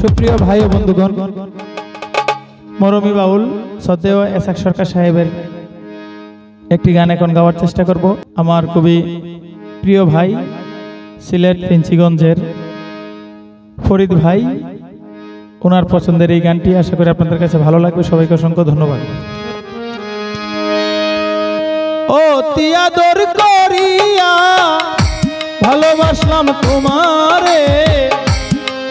সুপ্রিয় ভাই ও বন্ধুগণ, মরমী বাউল সতেও এসাক সরকার সাহেবের একটি গান এখন গাওয়ার চেষ্টা করব। আমার খুবই প্রিয় ভাই সিলেট পেঞ্চিগঞ্জের ফরিদ ভাই, ওনার পছন্দের এই গানটি আশা করি আপনাদের কাছে ভালো লাগবে। সবাইকে অসংখ্য ধন্যবাদ। ও তিয়াদর করিয়া ভালোবাসলাম তোমারে।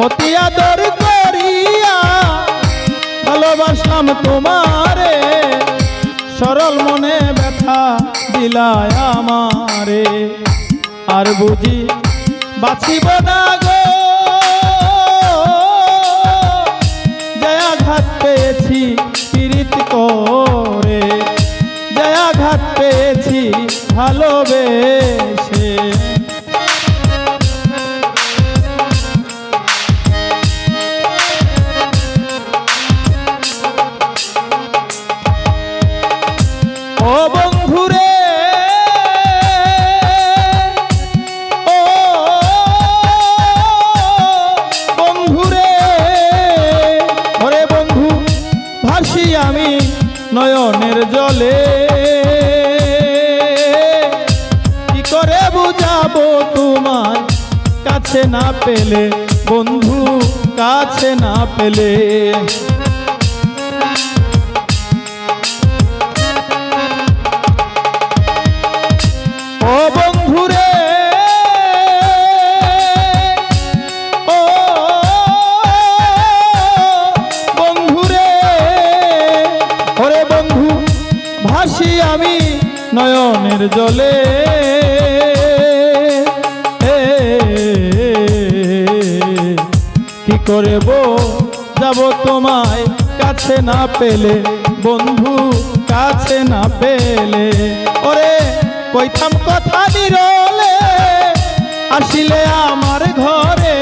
অতি আদর করিয়া ভালোবাসলাম তোমারে। সরল মনে ব্যথা দিলায় আমারে। আর বুঝি বাঁচিব না গো। জয়াঘাত পেয়েছি পীড়িত করে জয়াঘাত পেয়েছি ভালোবেসে নয়নের জলে। কি করে বুঝাবো তোমার? কাছে না পেলে বন্ধু কাছে না পেলে। নয়নের জলে। কি করে যাব তোমায় কাছে না পেলে, বন্ধু, কাছে না পেলে। ওরে কইথাম কথা নিরলে আসিলে আমার ঘরে।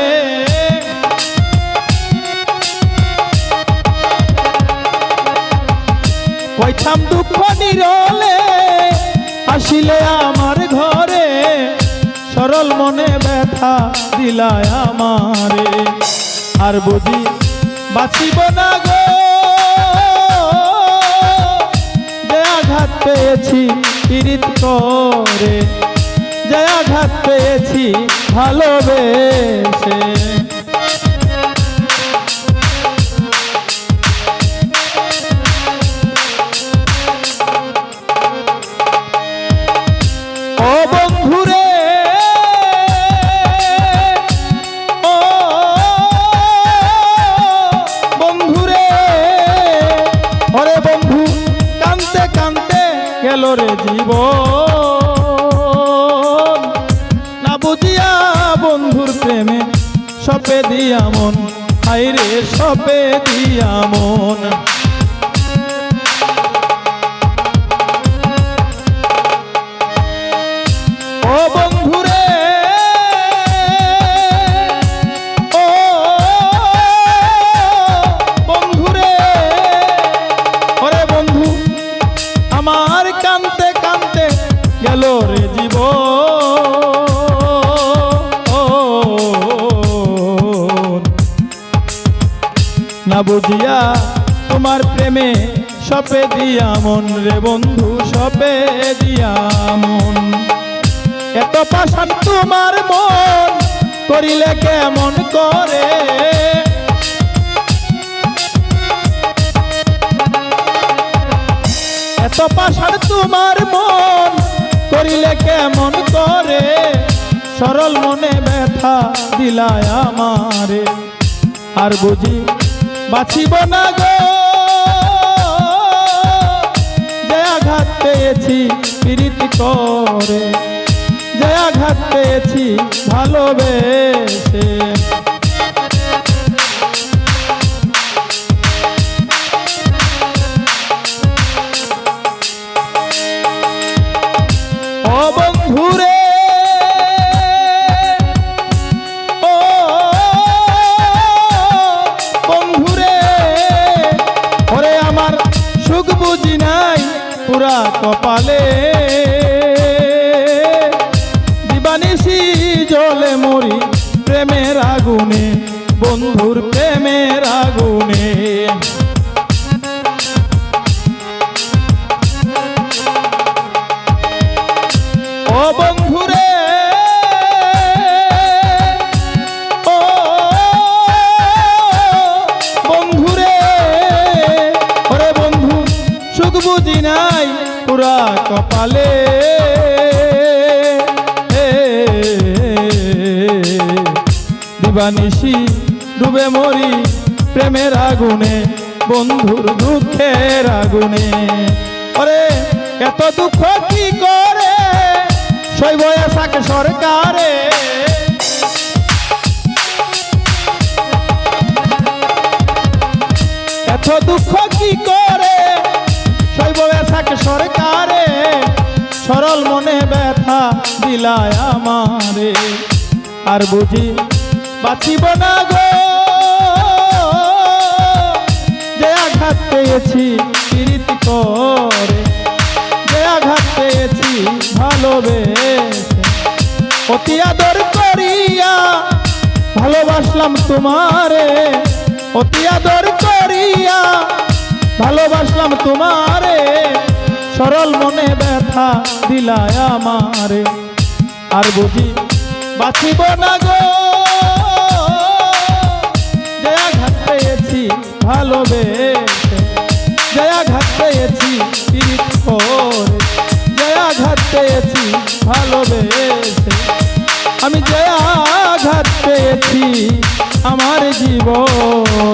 কইথাম দুঃখ নিরলে আসিলে আমার ঘরে, সরল মনে ব্যথা দিলায় আমারে। আর বুঝি বাঁচিব না গো, যে আঘাত পেয়েছি পীড়িত করে, যে আঘাত পেয়েছি ভালোবেসে। গেল রে জীব না বুঝিয়া বন্ধুর প্রেমে সপে দিয়া মন হাইরে সপে দিয়া মন। ও না বুঝিয়া তোমার প্রেমে সপে দিয়া মন রে বন্ধু, সপে দিয়া মন। এত পাশান তোমার মন করিলে কেমন করে? এত পাশান তোমার মন করিলে কেমন করে? সরল মনে ব্যথা দিলায় আমারে। আর বুঝি বাঁচিব না গো। যে আঘাত পেয়েছি করে। যে আঘাত পেয়েছি ভালোবেসে। বন্ধুর প্রেমের আগুনে ও বন্ধুরে ও বন্ধুরে ওরে পুরা কপালে দিবানিশি ডুবে মরি প্রেমের আগুনে, বন্ধুর দুঃখের আগুনে। ওরে এত দুঃখ কি করে? শৈব এসাকে সরকারে। এত দুঃখ কি করে? শৈব এসাকে সরকারে। সরল মনে ব্যথা দিলায় আমারে। আর বুঝি বাঁচিব না গো। যে আঘাত পেয়েছি, পীড়িত করে। যে আঘাত পেয়েছি, ভালোবেসে। অতি আদর করিয়া ভালোবাসলাম তোমারে। অতি আদর করিয়া ভালোবাসলাম তোমারে। সরল মনে ব্যথা দিলায় আমারে। আর বুঝি বাঁচিব না গো। যে আঘাত পেয়েছি, ভালোবেসে। যে আঘাত পেয়েছি পীড়িত করে যে আঘাত পেয়েছি, ভালোবেসে। আমি যে আঘাত পেয়েছি, আমার জীবনে।